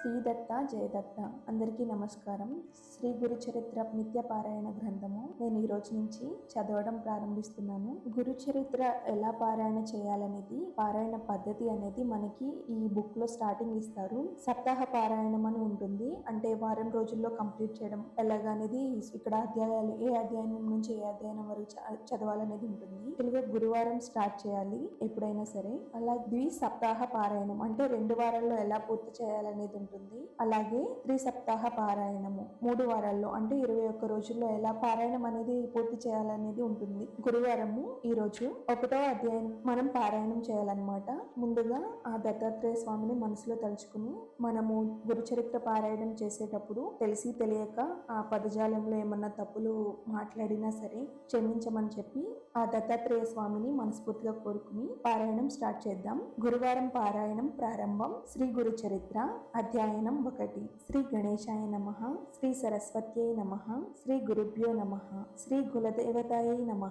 శ్రీ దత్త జయదత్త. అందరికీ నమస్కారం. శ్రీ గురు చరిత్ర నిత్య పారాయణ గ్రంథము నేను ఈ రోజు నుంచి చదవడం ప్రారంభిస్తున్నాను. గురు చరిత్ర ఎలా పారాయణ చేయాలనేది పారాయణ పద్ధతి అనేది మనకి ఈ బుక్లో స్టార్టింగ్ ఇస్తారు. సప్తాహ పారాయణం అని ఉంటుంది. అంటే వారం రోజుల్లో కంప్లీట్ చేయడం ఎలాగనేది ఇక్కడ అధ్యాయాలు ఏ అధ్యాయం నుంచి ఏ అధ్యాయం వరకు చ- చదవాలనేది ఉంటుంది. తెలుగు గురువారం స్టార్ట్ చేయాలి ఎప్పుడైనా సరే. అలా ద్వి సప్తాహ పారాయణం అంటే రెండు వారాల్లో ఎలా పూర్తి చేయాలనేది ఉంటుంది. అలాగే త్రి సప్తాహ పారాయణము మూడు వారాల్లో అంటే ఇరవై ఒక్క రోజుల్లో ఎలా పారాయణం అనేది పూర్తి చేయాలనేది ఉంటుంది. గురువారము ఈ రోజు ఒకటో అధ్యాయం మనం పారాయణం చేయాలన్నమాట. ముందుగా ఆ దత్తాత్రేయ స్వామిని మనసులో తలుచుకుని మనము గురుచరిత్ర పారాయణం చేసేటప్పుడు తెలిసి తెలియక ఆ పదజాలంలో ఏమన్నా తప్పులు మాట్లాడినా సరే క్షమించమని చెప్పి ఆ దత్తాత్రేయ స్వామిని మనస్ఫూర్తిగా కోరుకుని పారాయణం స్టార్ట్ చేద్దాం. గురువారం పారాయణం ప్రారంభం శ్రీ గురు చరిత్ర అధ్యాయనం ఒకటి శ్రీ గణేశాయ నమ. శ్రీ సరస్వత్యై నమ. శ్రీ గురుభ్యో నమ. శ్రీ కులదేవతాయై నమ.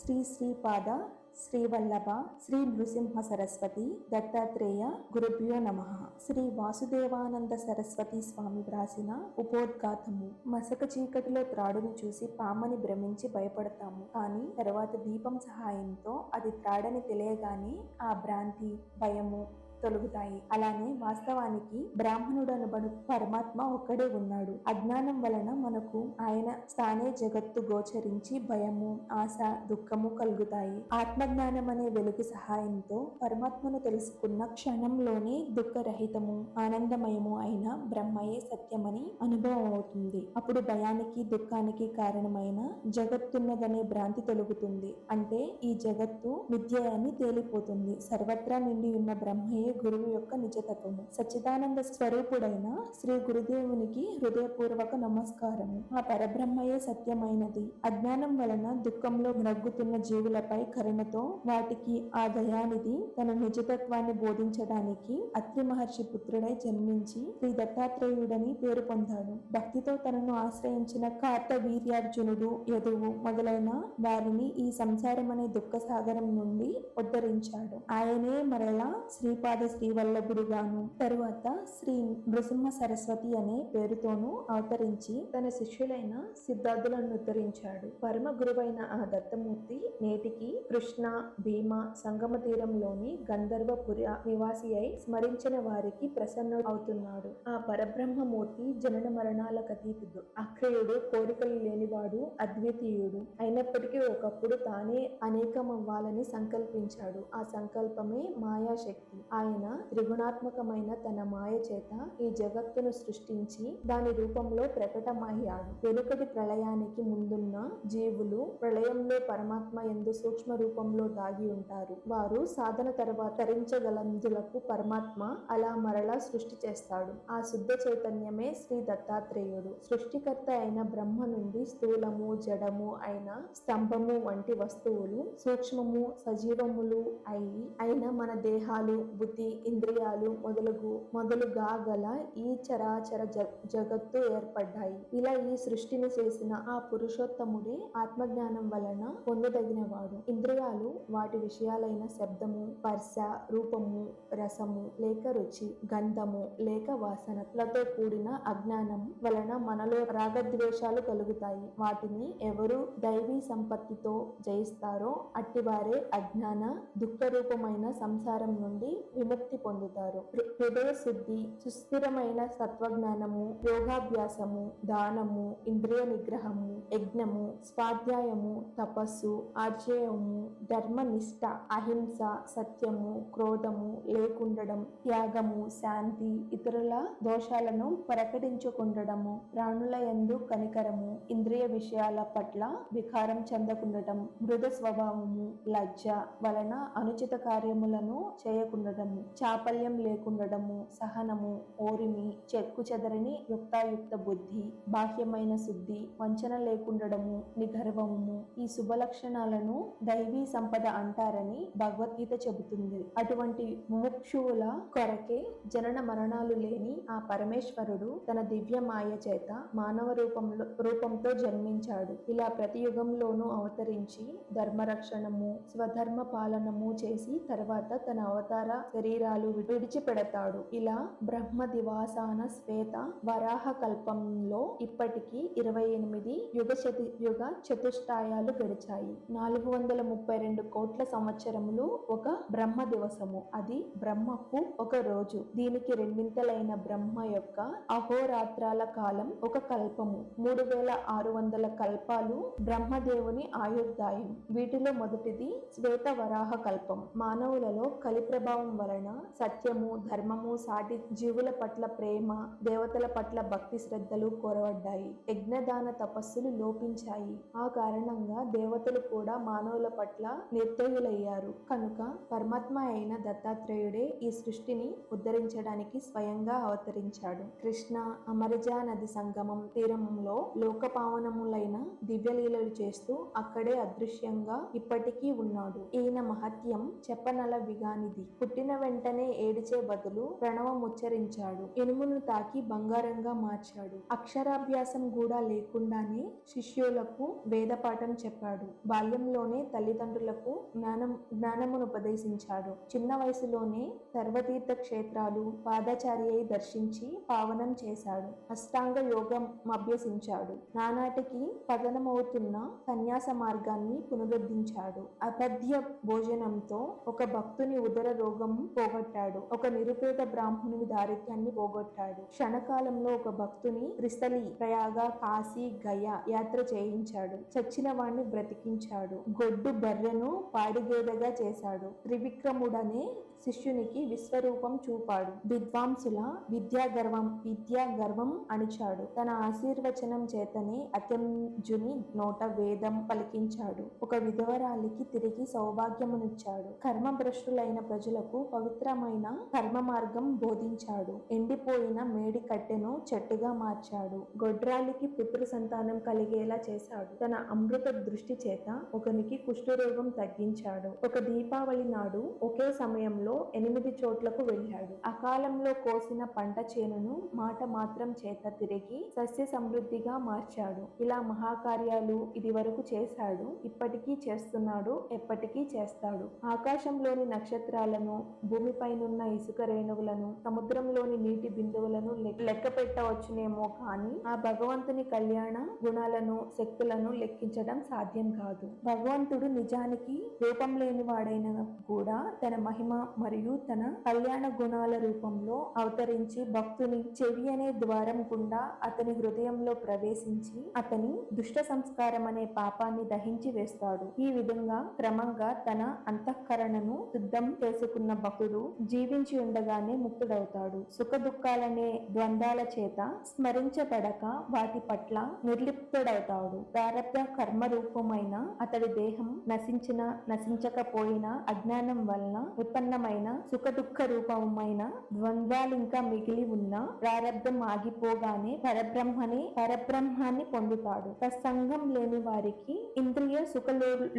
శ్రీ శ్రీపాద శ్రీవల్లభ శ్రీ నృసింహ సరస్వతి దత్తాత్రేయ గురుభ్యో నమ. శ్రీ వాసుదేవానంద సరస్వతి స్వామి వ్రాసిన ఉపోద్ఘాతము. మసక చీకటిలో త్రాడును చూసి పామని భ్రమించి భయపడతాము. కానీ తర్వాత దీపం సహాయంతో అది త్రాడని తెలియగానే ఆ భ్రాంతి భయము తొలగుతాయి. అలానే వాస్తవానికి బ్రాహ్మణుడు అనబడు పరమాత్మ ఒక్కడే ఉన్నాడు. అజ్ఞానం వలన మనకు ఆయన స్థానే జగత్తు గోచరించి భయము ఆశ దుఃఖము కలుగుతాయి. ఆత్మజ్ఞానం అనే వెలుగు సహాయంతో పరమాత్మను తెలుసుకున్న క్షణంలోనే దుఃఖరహితము ఆనందమయము అయిన బ్రహ్మయే సత్యమని అనుభవం అవుతుంది. అప్పుడు భయానికి దుఃఖానికి కారణమైన జగత్తున్నదనే భ్రాంతి తొలగుతుంది. అంటే ఈ జగత్తు మిథ్య అని తేలిపోతుంది. సర్వత్రా నిండి ఉన్న బ్రహ్మయే గురువు యొక్క నిజతత్వము. సచ్చిదానంద స్వరూపుడైన శ్రీ గురుదేవునికి హృదయపూర్వక నమస్కారము. ఆ పరబ్రహ్మయే సత్యమైనది. అజ్ఞానం వలన దుఃఖంలో నగ్గుతున్న జీవులపై కరుణతో వాటికి ఆ దయానిధి తన నిజతత్వాన్ని బోధించడానికి అత్రి మహర్షి పుత్రుడై జన్మించి శ్రీ దత్తాత్రేయుడని పేరు పొందాడు. భక్తితో తనను ఆశ్రయించిన కార్త వీర్యార్జునుడు యదువు మొదలైన వారిని ఈ సంసారం అనే దుఃఖ సాగరం నుండి ఉద్ధరించాడు. ఆయనే మరలా శ్రీపాద శ్రీవల్లభుడుగాను తరువాత శ్రీ నృసింహ సరస్వతి అనే పేరుతోనూ అవతరించి తన శిష్యులైన సిద్ధార్థులను ఉద్ధరించాడు. పరమ గురువైన ఆ దత్తమూర్తి నేటికి కృష్ణ భీమ సంగమ తీరంలోని గంధర్వపుర నివాసి అయి స్మరించిన వారికి ప్రసన్న అవుతున్నాడు ఆ పరబ్రహ్మమూర్తి జనన మరణాలకు అతీతుడు అక్రయుడు కోరికలు లేనివాడు అద్వితీయుడు. అయినప్పటికీ ఒకప్పుడు తానే అనేకమవ్వాలని సంకల్పించాడు. ఆ సంకల్పమే మాయాశక్తి. ఆయన త్రిగుణాత్మకమైన తన మాయ చేత ఈ జగత్తును సృష్టించి దాని రూపంలో ప్రకటమయ్యాడు. వెనుకటి ప్రళయానికి ముందున్న జీవులు ప్రళయంలో పరమాత్మ ఎందు సూక్ష్మ రూపంలో దాగి ఉంటారు. వారు సాధన తర్వాత తరించగలందులకు పరమాత్మ అలా మరలా సృష్టి చేస్తాడు. ఆ శుద్ధ చైతన్యమే శ్రీ దత్తాత్రేయుడు. సృష్టికర్త అయిన బ్రహ్మ నుండి స్థూలము జడము అయిన స్తంభము వంటి వస్తువులు సూక్ష్మము సజీవములు అయి అయిన మన దేహాలు బుద్ధి ఇంద్రియాలు మొదలుగు మొదలుగా గల ఈ చరాచర జ- జగత్తు ఏర్పడ్డాయి. ఇలా ఈ సృష్టిని చేసిన ఆ పురుషోత్తముడే ఆత్మజ్ఞానం వలన పొందదగినవాడు. ఇంద్రియాలు వాటి విషయాలైన శబ్దము స్పర్శ రూపము రసము లేక రుచి గంధము లేక వాసనలతో కూడిన అజ్ఞానం వలన మనలో రాగద్వేషాలు కలుగుతాయి. వాటిని ఎవరు దైవీ సంపత్తితో జయిస్తారో అట్టివారే అజ్ఞాన దుఃఖరూపమైన సంసారం నుండి విముక్తి పొందుతారు. హృదయ శుద్ధి సుస్థిరమైన సత్వజ్ఞానము యోగాభ్యాసము దానము ఇంద్రియ నిగ్రహము యజ్ఞము స్వాధ్యాయము తపస్సు ఆర్జయము ధర్మనిష్ట అహింస సత్యము క్రోధము లేకుండడం త్యాగము శాంతి ఇతరుల దోషాలను ప్రకటించుకుండడము ప్రాణుల యందు కనికరము ఇంద్రియ విషయాల పట్ల వికారం చెందకుండటం మృద స్వభావము లజ్జ వలన అనుచిత కార్యములను చేయకుండటము. చాపల్యం లేకుండడము సహనము ఓరిమి చెక్కు చెదరని యుక్తాయుక్త బుద్ధి బాహ్యమైన శుద్ధి వంచన లేకుండడము నిగర్వము ఈ శుభ లక్షణాలను దైవీ సంపద అంటారని భగవద్గీత చెబుతుంది. అటువంటి ముముక్షువుల కొరకే జనన మరణాలు లేని ఆ పరమేశ్వరుడు తన దివ్య మాయ చేత మానవ రూపంలో రూపంతో జన్మించాడు. ఇలా ప్రతి యుగంలోనూ అవతరించి ధర్మరక్షణము స్వధర్మ పాలనము చేసి తర్వాత తన అవతార శరీర శరీరాలు విడిచిపెడతాడు. ఇలా బ్రహ్మ దివాసాన శ్వేత వరాహ కల్పంలో ఇప్పటికీ ఇరవై ఎనిమిది యుగ చతు యుగ చతుష్టాయాలు గడిచాయి. నాలుగు వందల ముప్పై రెండు కోట్ల సంవత్సరములు ఒక బ్రహ్మ దివసము. అది బ్రహ్మకు ఒక రోజు. దీనికి రెండింతలైన బ్రహ్మ యొక్క అహోరాత్రాల కాలం ఒక కల్పము. మూడు వేల ఆరు వందల కల్పాలు బ్రహ్మదేవుని ఆయుర్దాయం. వీటిలో మొదటిది శ్వేత వరాహ కల్పం మానవులలో కలి ప్రభావం వలన సత్యము ధర్మము సాటి జీవుల పట్ల ప్రేమ దేవతల పట్ల భక్తి శ్రద్ధలు కోరబడ్డాయి. యజ్ఞదాన తపస్సులు లోపించాయి. ఆ కారణంగా దేవతలు కూడా మానవుల పట్ల నిర్దయులయ్యారు. కనుక పరమాత్మ అయిన దత్తాత్రేయుడే ఈ సృష్టిని ఉద్ధరించడానికి స్వయంగా అవతరించాడు. కృష్ణ అమరజా నది సంగమం తీరంలో లోకపావనములైన దివ్యలీలలు చేస్తూ అక్కడే అదృశ్యంగా ఇప్పటికీ ఉన్నాడు. ఈయన మహత్యం చెప్పనల విగానిది. పుట్టిన వెంటనే ఏడిచే బదులు ప్రణవం ఉచ్చరించాడు. ఇనుమును తాకి బంగారంగా మార్చాడు. అక్షరాభ్యాసం కూడా లేకుండానే శిష్యులకు వేదపాఠం చెప్పాడు. బాల్యంలోనే తల్లిదండ్రులకు జ్ఞానం జ్ఞానమును ఉపదేశించాడు చిన్న వయసులోనే సర్వతీర్థ క్షేత్రాలు పాదచారి అయి దర్శించి పావనం చేశాడు. అష్టాంగ యోగం అభ్యసించాడు. నానాటికి పతనమవుతున్న సన్యాస మార్గాన్ని పునరుద్ధరించాడు అపథ్య భోజనంతో ఒక భక్తుని ఉదర రోగం పోగొట్టాడు. ఒక నిరుపేద బ్రాహ్మణుని దారిద్ర్యాన్ని పోగొట్టాడు. క్షణకాలంలో ఒక భక్తుని రిసలి ప్రయాగ కాశీ గయ యాత్ర చేయించాడు. చచ్చిన వాణ్ణి బ్రతికించాడు. గొడ్డు బర్రెను పాడిగేదగా చేశాడు. త్రివిక్రముడనే శిష్యునికి విశ్వరూపం చూపాడు. విద్వాంసుల విద్యా గర్వం విద్యా గర్వం అణిచాడు. తన ఆశీర్వచనం చేతనే అత్యంజుని నోట వేదం పలికించాడు. ఒక విధవరాలికి తిరిగి సౌభాగ్యమునిచ్చాడు. కర్మభ్రష్టులైన ప్రజలకు పవిత్రమైన కర్మ మార్గం బోధించాడు. ఎండిపోయిన మేడి కట్టెను చెట్టుగా మార్చాడు. గొడ్రాలికి పుత్ర సంతానం కలిగేలా చేశాడు. తన అమృత దృష్టి చేత ఒకనికి కుష్ఠరోగం తగ్గించాడు. ఒక దీపావళి నాడు ఒకే సమయంలో ఎనిమిది చోట్లకు వెళ్ళాడు. అకాలంలో కోసిన పంట చేనును మాట మాత్రం చేత తిరిగి సస్య సమృద్ధిగా మార్చాడు. ఇలా మహాకార్యాలు ఇది వరకు చేశాడు. ఇప్పటికీ చేస్తున్నాడు. ఎప్పటికీ చేస్తాడు. ఆకాశంలోని నక్షత్రాలను భూమిపైనున్న ఇసుక రేణువులను సముద్రంలోని నీటి బిందువులను లెక్క పెట్టవచ్చునేమో కానీ ఆ భగవంతుని కళ్యాణ గుణాలను శక్తులను లెక్కించడం సాధ్యం కాదు. భగవంతుడు నిజానికి రూపం లేని వాడైన కూడా తన మహిమ మరియు తన కళ్యాణ గుణాల రూపంలో అవతరించి భక్తుని చెవి అనే ద్వారం గుండా అతని హృదయంలో ప్రవేశించి అతని దుష్ట సంస్కారం అనే పాపాన్ని దహించి వేస్తాడు. ఈ విధంగా క్రమంగా తన అంతఃకరణను సిద్ధం చేసుకున్న భక్తుడు జీవించి ఉండగానే ముక్తుడవుతాడు. సుఖ దుఃఖాలనే ద్వంద్వాల చేత స్మరించబడక వాటి పట్ల నిర్లిప్తుడవుతాడు. ప్రారంభ కర్మ రూపమైన అతడి దేహం నశించిన నశించకపోయినా అజ్ఞానం వలన ఉత్పన్నమైన రూపమైన సుఖదుఖ రూపమైన ద్వంద్వాలింకా మిగిలి ఉన్న ప్రారంభం ఆగిపోగానే పరబ్రహ్మని పరబ్రహ్మాన్ని పొందుతాడు. తత్సంగం లేని వారికి ఇంద్రియ సుఖ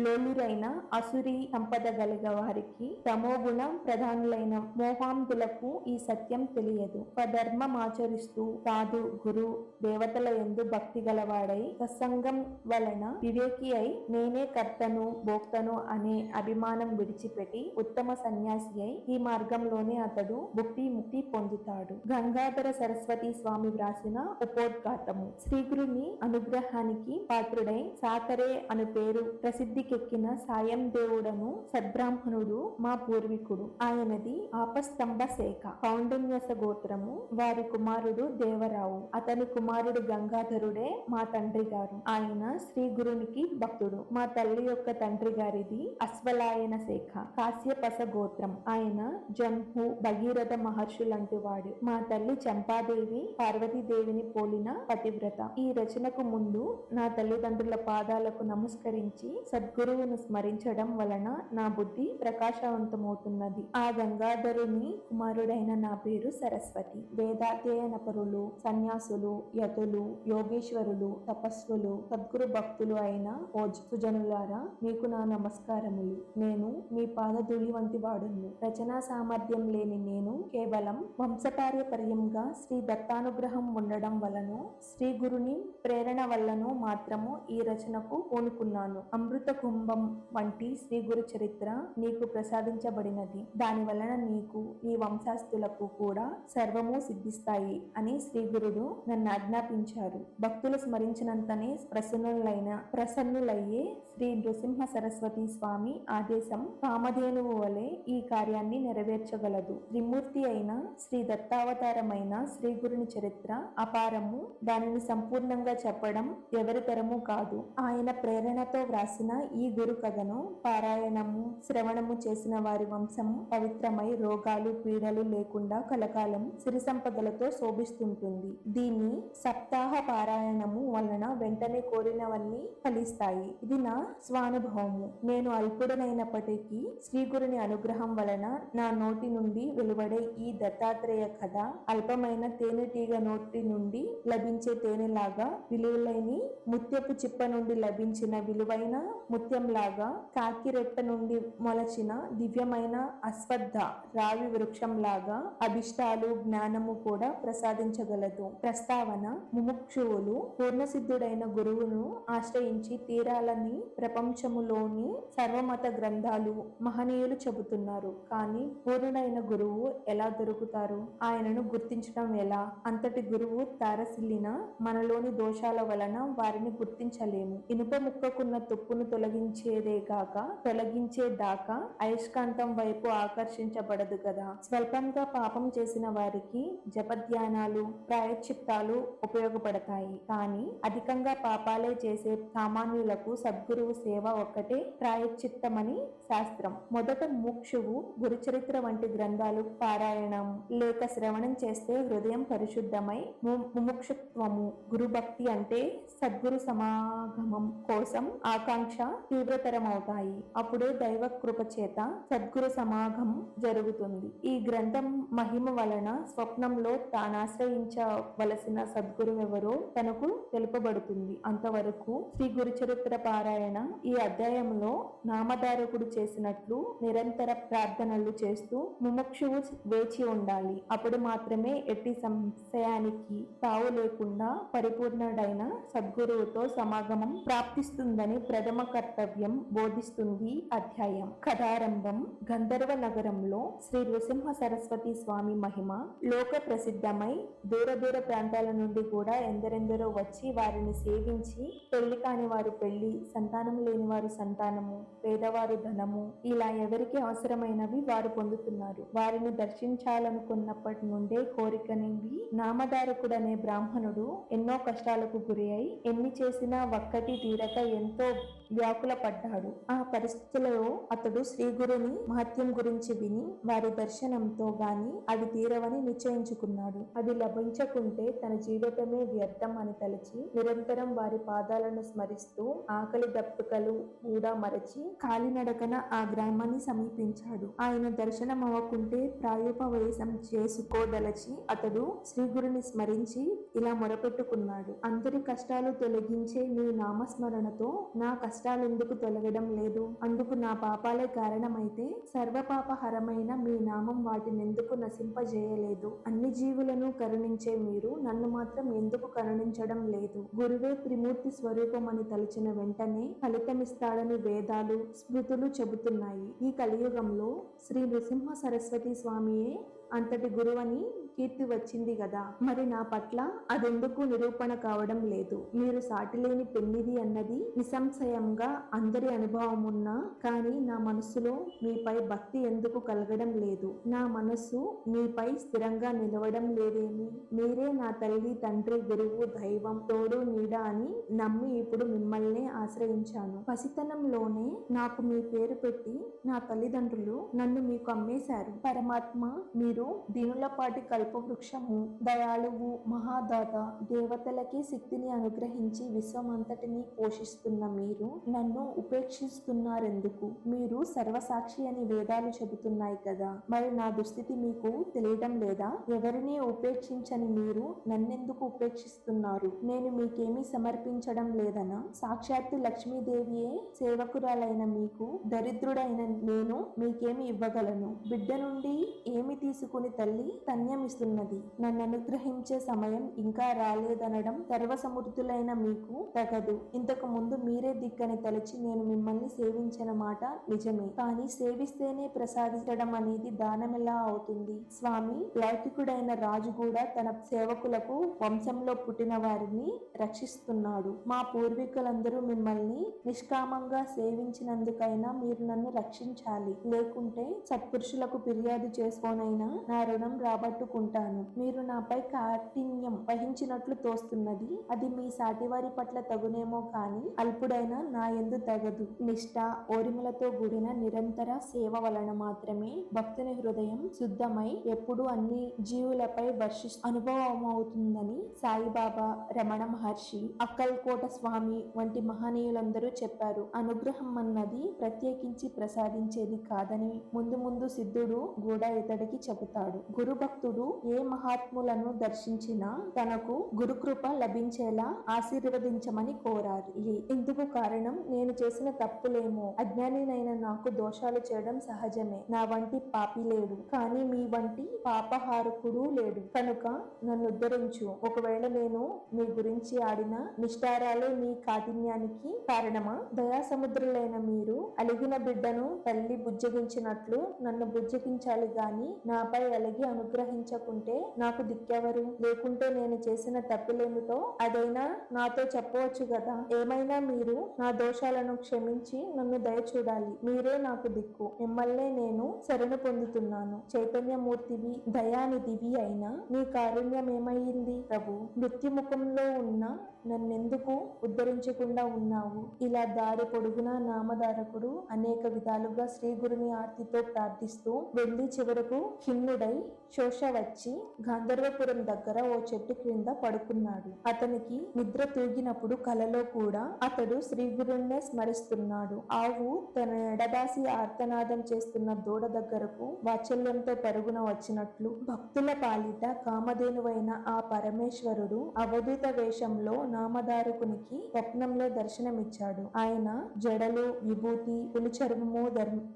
లోలురైన అసురి సంపద గలిగ వారికి తమోగుణం ప్రధానులైన మోహాంతులకు ఈ సత్యం తెలియదు. స్వధర్మం ఆచరిస్తూ సాధు గురు దేవతల ఎందు భక్తి గలవాడై సత్సంగం వలన వివేకి అయి నేనే కర్తను భోక్తను అనే అభిమానం విడిచిపెట్టి ఉత్తమ సన్యాసి అయి ఈ మార్గంలోనే అతడు భుక్తి ముక్తి పొందుతాడు. గంగాధర సరస్వతి స్వామి వ్రాసిన ఉపోద్ఘాతము. శ్రీగురుని అనుగ్రహానికి పాత్రుడై సాతరే అను పేరు ప్రసిద్ధికెక్కిన సాయం దేవుడను సద్బ్రాహ్మణుడు మా పూర్వీకుడు. ఆయనది ఆపస్తంభ శాఖ. కౌండన్యస గోత్రము. వారి కుమారుడు దేవరావు. అతని కుమారుడు గంగాధరుడే మా తండ్రి గారు. ఆయన శ్రీ గురునికి భక్తుడు. మా తల్లి యొక్క తండ్రి గారిది అశ్వలాయన శాఖ. కాశ్యపస గోత్రం. ఆయన జన్హు భగీరథ మహర్షులంటి వాడు. మా తల్లి చంపాదేవి పార్వతీదేవిని పోలిన పతివ్రత. ఈ రచనకు ముందు నా తల్లిదండ్రుల పాదాలకు నమస్కరించి సద్గురువును స్మరించడం వలన నా బుద్ధి ప్రకాశవంతమవుతున్నది. ఆ గంగాధరుని కుమారుడైన నా పేరు సరస్వతి. వేదాధ్యయన పరులు సన్యాసులు యతులు యోగేశ్వరులు తపస్సులు సద్గురు భక్తులు అయిన ఓజ్ సుజనులారా మీకు నా నమస్కారములు. నేను మీ పాదధూళి వంటి వాడును. రచనా సామర్థ్యం లేని నేను కేవలం వంశపార్యపర్యంగా శ్రీ దత్తానుగ్రహం ఉండడం వలన శ్రీ గురుని ప్రేరణ వల్లనో మాత్రము ఈ రచనకు పూనుకున్నాను. అమృత కుంభం వంటి శ్రీ గురు చరిత్ర నీకు ప్రసాదించబడినది. దాని వలన నీకు నీ వంశాస్తులకు కూడా సర్వము సిద్ధిస్తాయి అని శ్రీ గురుడు నన్ను ఆజ్ఞాపించారు. భక్తులు స్మరించినంతనే ప్రసన్నులైన ప్రసన్నులయ్యే శ్రీ నృసింహ సరస్వతి స్వామి ఆదేశం కామధేనువు వలె ఈ కార్యాన్ని నెరవేర్చగలదు. త్రిమూర్తి అయిన శ్రీ దత్తావతారమైన శ్రీ గురుని చరిత్ర అపారము. దానిని సంపూర్ణంగా చెప్పడం ఎవరి తరము కాదు. ఆయన ప్రేరణతో వ్రాసిన ఈ గురు కథను పారాయణము శ్రవణము చేసిన వారి వంశము పవిత్రమై రోగాలు పీడలు లేకుండా కలకాలం సిరి సంపదలతో శోభిస్తుంటుంది. దీన్ని సప్తాహ పారాయణము వలన వెంటనే కోరినవన్నీ ఫలిస్తాయి. ఇది నా స్వానుభవము. నేను అల్పుడనైనప్పటికీ శ్రీ గురుని అనుగ్రహం వలన నా నోటి నుండి వెలువడే ఈ దత్తాత్రేయ కథ అల్పమైన తేనెటీగ నోటి నుండి లభించే తేనెలాగా విలువలేని ముత్యపు చిప్ప నుండి లభించిన విలువైన ముత్యంలాగా కాకిరెట్ట నుండి మొలచిన దివ్యమైన అశ్వద్ధ రావి వృక్షంలాగా అభిష్టాలు జ్ఞానము కూడా ప్రసాదించగలదు. ప్రస్తావన ముముక్షువులు పూర్ణసిద్ధుడైన గురువును ఆశ్రయించి తీరాలని ప్రపంచములోని సర్వమత గ్రంథాలు మహనీయులు చెబుతున్నారు. కానీ పూర్ణుడైన గురువు ఎలా దొరుకుతారు? ఆయనను గుర్తించడం ఎలా? అంతటి గురువు తారసిల్లిన మనలోని దోషాల వలన వారిని గుర్తించలేము. ఇనుప ముక్కకున్న తుప్పును తొలగించేదే గాక తొలగించే దాకా అయస్కాంతం వైపు ఆకర్షించబడదు కదా. స్వల్పంగా పాపం చేసిన వారికి జపధ్యానాలు ప్రాయశ్చిత్తాలు ఉపయోగపడతాయి. కానీ అధికంగా పాపాలే చేసే సామాన్యులకు సద్గురువు సేవ ఒక్కటే ప్రాయశ్చిత్తమని శాస్త్రం. మొదట ముక్షువు గురుచరిత్ర వంటి గ్రంథాలు పారాయణం లేక శ్రవణం చేస్తే హృదయం పరిశుద్ధమై ము- గురుభక్తి అంటే సద్గురు సమాగమం కోసం ఆకాంక్ష తీవ్రతరమవుతాయి. అప్పుడే దైవ కృప చేత సద్గురు సమాగం జరుగుతుంది. ఈ గ్రంథం మహిమ వలన స్వప్నంలో తానాశ్రయించవలసిన సద్గురువెవరో తనకు తెలుపబడుతుంది. అంతవరకు శ్రీ గురుచరిత్ర పారాయణ ఈ అధ్యాయంలో నామధారకుడు చేసినట్లు నిరంతర ప్రార్థన ప్రార్థనలు చేస్తూ ముముక్షువు వేచి ఉండాలి. అప్పుడు మాత్రమే ఎట్టి సంశయానికి తావు లేకుండా పరిపూర్ణుడైన సద్గురువుతో సమాగమం ప్రాప్తిస్తుందని ప్రథమ కర్తవ్యం బోధిస్తుంది అధ్యాయం. కథారంభం. గంధర్వ నగరంలో శ్రీ నృసింహ సరస్వతి స్వామి మహిమ లోక ప్రసిద్ధమై దూర దూర ప్రాంతాల నుండి కూడా ఎందరెందరో వచ్చి వారిని సేవించి పెళ్ళి కాని వారు పెళ్ళి సంతానం లేని వారు సంతానము పేదవారు ధనము ఇలా ఎవరికి అవసరమైన అవసరమైనవి వారు పొందుతున్నారు. వారిని దర్శించాలనుకున్నప్పటి నుండే కోరికనివి నామధారకుడనే బ్రాహ్మణుడు ఎన్నో కష్టాలకు గురి అయి ఎన్ని చేసినా ఒక్కటి తీరక ఎంతో వ్యాకుల పడ్డాడు ఆ పరిస్థితులలో అతడు శ్రీ గురుని మహత్యం గురించి విని వారి దర్శనంతో గాని అది తీరవని నిశ్చయించుకున్నాడు. అది లభించకుంటే తన జీవితమే వ్యర్థం అని తలచి నిరంతరం వారి పాదాలను స్మరిస్తూ ఆకలి దప్పికలు కూడా మరచి కాలినడకన ఆ గ్రామాన్ని సమీపించాడు. ఆయన దర్శనం అవ్వకుంటే ప్రాయోపవేశం చేసుకోదలచి అతడు శ్రీగురుని స్మరించి ఇలా మొరపెట్టుకున్నాడు. అందరి కష్టాలు తొలగించే నీ నామస్మరణతో నా కష్టాలెందుకు తొలగడం లేదు. అందుకు నా పాపాలే కారణమైతే సర్వపాపహరమైన మీ నామం వాటినెందుకు నశింపజేయలేదు. అన్ని జీవులను కరుణించే మీరు నన్ను మాత్రం ఎందుకు కరుణించడం లేదు? గురువే త్రిమూర్తి స్వరూపమని తలచిన వెంటనే ఫలితమిస్తాడని వేదాలు స్మృతులు చెబుతున్నాయి. ఈ కలియుగంలో శ్రీ నృసింహ సరస్వతి స్వామియే అంతటి గురువని కీర్తి వచ్చింది కదా మరి నా పట్ల అదెందుకు నిరూపణ కావడం లేదు. మీరు సాటిలేని పెన్నిది అన్నది నిస్సంశయంగా అందరి అనుభవం ఉన్నా కానీ నా మనస్సులో మీపై భక్తి ఎందుకు కలగడం లేదు? నా మనస్సు మీపై స్థిరంగా నిలవడం లేదేమి? మీరే నా తల్లి తండ్రి గురువు దైవం తోడు నీడ అని నమ్మి ఇప్పుడు మిమ్మల్ని ఆశ్రయించాను. పసితనంలోనే నాకు మీ పేరు పెట్టి నా తల్లిదండ్రులు నన్ను మీకు అమ్మేశారు. పరమాత్మ మీరు మీరు దీనులపాటి కల్పవృక్షము దయాళువు మహాదాత దేవతలకి శక్తిని అనుగ్రహించి విశ్వమంతటిని పోషిస్తున్న మీరు నన్ను ఉపేక్షిస్తున్నారెందుకు? మీరు సర్వసాక్షి అని వేదాలు చెబుతున్నాయి కదా. మరి నా దుస్థితి మీకు తెలియడం లేదా? ఎవరిని ఉపేక్షించని మీరు నన్నెందుకు ఉపేక్షిస్తున్నారు? నేను మీకేమీ సమర్పించడం లేదనా? సాక్షాత్తు లక్ష్మీదేవియే సేవకురాలైన మీకు దరిద్రుడైన నేను మీకేమి ఇవ్వగలను? బిడ్డ నుండి ఏమి తీసుకుని తల్లి తన్యమిస్తున్నది నన్ను అనుగ్రహించే సమయం ఇంకా రాలేదనడం సర్వసమృద్ధులైన మీకు తగదు. ఇంతకు ముందు మీరే దిక్కని తలచి నేను మిమ్మల్ని సేవించిన మాట నిజమే. కానీ సేవిస్తేనే ప్రసాదించడం అనేది దానమెలా అవుతుంది? స్వామి లౌకికుడైన రాజు కూడా తన సేవకులకు వంశంలో పుట్టిన వారిని రక్షిస్తున్నాడు. మా పూర్వీకులందరూ మిమ్మల్ని నిష్కామంగా సేవించినందుకైనా మీరు నన్ను రక్షించాలి. లేకుంటే సత్పురుషులకు ఫిర్యాదు చేసుకోనైనా నా రుణం రాబట్టుకుంటాను. మీరు నాపై కాఠిన్యం వహించినట్లు తోస్తున్నది. అది మీ సాటివారి పట్ల తగునేమో కాని అల్పుడైన నా ఎందు తగదు. నిష్ఠ ఓరిమలతో కూడిన నిరంతర సేవ వలన మాత్రమే భక్తుని హృదయం శుద్ధమై ఎప్పుడు అన్ని జీవులపై వర్షి అనుభవమవుతుందని సాయిబాబా రమణ మహర్షి అక్కల్కోట స్వామి వంటి మహనీయులందరూ చెప్పారు. అనుగ్రహం అన్నది ప్రత్యేకించి ప్రసాదించేది కాదని ముందు ముందు సిద్ధుడు కూడా ఇతడికి చెబుతారు పొందుతాడు గురుభక్తుడు ఏ మహాత్ములను దర్శించినా తనకు గురుకృప లభించేలా ఆశీర్వదించమని కోరారు. ఇందుకు కారణం నేను చేసిన తప్పులేమో. అజ్ఞానినైన నాకు దోషాలు చేయడం సహజమే. నా వంటి పాపి లేడు. కానీ మీ వంటి పాపహారకుడు లేడు. కనుక నన్ను ఉద్ధరించు. ఒకవేళ నేను మీ గురించి ఆడిన నిష్ఠారాలే మీ కాఠిన్యానికి కారణమా? దయా సముద్రులైన మీరు అలిగిన బిడ్డను తల్లి బుజ్జగించినట్లు నన్ను బుజ్జగించాలి గాని నాపై అలగి అనుగ్రహించకుంటే నాకు దిక్కెవరు? లేకుంటే నేను చేసిన తప్పులేమిటో అదైనా నాతో చెప్పవచ్చు కదా ఏమైనా మీరు నా దోషాలను క్షమించి నన్ను దయచూడాలి. మీరే నాకు దిక్కు. మిమ్మల్నే నేను శరణు పొందుతున్నాను. చైతన్యమూర్తివి దయానిధివి అయినా నీ కారుణ్యం ఏమైంది ప్రభు మృత్యుముఖంలో ఉన్న నన్నెందుకు ఉద్ధరించకుండా ఉన్నావు? ఇలా దారి పొడుగునా నామధారకుడు అనేక విధాలుగా శ్రీ గురుని ఆర్తితో ప్రార్థిస్తూ వెళ్ళి చివరకు ఖిన్నుడై శోష వచ్చి గాంధర్వపురం దగ్గర ఓ చెట్టు క్రింద పడుకున్నాడు. అతనికి నిద్ర తూగినప్పుడు కలలో కూడా అతడు శ్రీ గురుణ్ణే స్మరిస్తున్నాడు ఆవు తన ఎడబాసి ఆర్తనాదం చేస్తున్న దూడ దగ్గరకు వాత్సల్యంతో పరుగున వచ్చినట్లు భక్తుల పాలిట కామధేనువైన ఆ పరమేశ్వరుడు అవధూత వేషంలో నామధారకునికి స్వప్నంలో దర్శనమిచ్చాడు. ఆయన జడలు విభూతి పులి చర్మము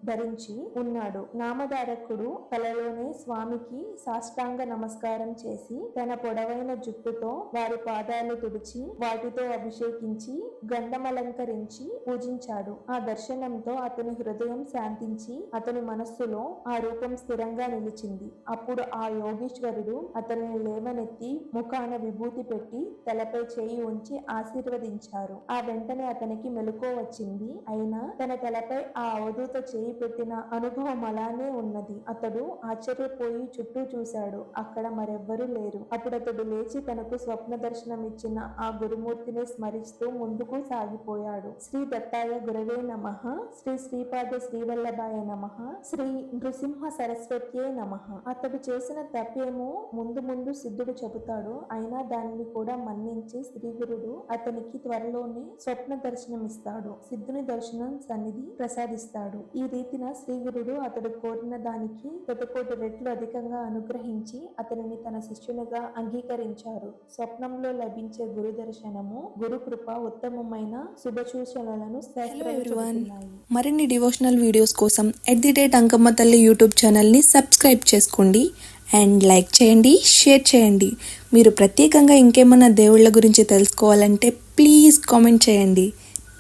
ధరించి ఉన్నాడు. నామధారకుడు కలలోనే స్వామికి సాష్టాంగ నమస్కారం చేసి తన పొడవైన జుట్టుతో వారి పాదాలు తుడిచి వాటితో అభిషేకించి గంధమలంకరించి పూజించాడు. ఆ దర్శనంతో అతని హృదయం శాంతించి అతని మనస్సులో ఆ రూపం స్థిరంగా నిలిచింది. అప్పుడు ఆ యోగీశ్వరుడు అతనిని లేవనెత్తి ముఖాన విభూతి పెట్టి తలపై చేయి ఉంచి ఆశీర్వదించారు. ఆ వెంటనే అతనికి మెలకువ వచ్చింది. అయినా తన తలపై ఆ అవధూత చేయి పెట్టిన అనుభవం అలానే ఉన్నది. అతడు ఆశ్చర్యపోయి చుట్టూ చూశాడు. అక్కడ మరెవ్వరూ లేరు. అప్పుడు అతడు లేచి తనకు స్వప్న దర్శనం ఇచ్చిన ఆ గురుమూర్తిని స్మరిస్తూ ముందుకు సాగిపోయాడు. శ్రీ దత్తాయ గురవే నమ. శ్రీ శ్రీపాద శ్రీవల్లభాయ నమ. శ్రీ నృసింహ సరస్వత్యే నమ. అతడు చేసిన తప్పేమో ముందు ముందు సిద్ధుడు చెబుతాడు. అయినా దానిని కూడా మన్నించి శ్రీ గురుడు అతనికి త్వరలోనే స్వప్న దర్శనం ఇస్తాడు సిద్ధుని దర్శనం సన్నిధి ప్రసాదిస్తాడు. ఈ రీతిన శ్రీ గురుడు అతడు కోరిన దానికి శతకోటి రెట్లు అధికంగా అనుగ్రహించి అతనిని తన శిష్యునిగా అంగీకరించారు. స్వప్నంలో లభించే గురు దర్శనము గురు కృప ఉత్తమమైన శుభ సూచనలను శాస్త్రాలు everyone. చెబుతున్నాయి. మరిన్ని డివోషనల్ వీడియోస్ కోసం ఎట్ ది డేట్ అంకమ్మ తల్లి యూట్యూబ్ ఛానల్ని సబ్స్క్రైబ్ చేసుకోండి. అండ్ లైక్ చేయండి షేర్ చేయండి. మీరు ప్రత్యేకంగా ఇంకేమైనా దేవుళ్ళ గురించి తెలుసుకోవాలంటే ప్లీజ్ కామెంట్ చేయండి.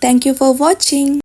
Thank you for watching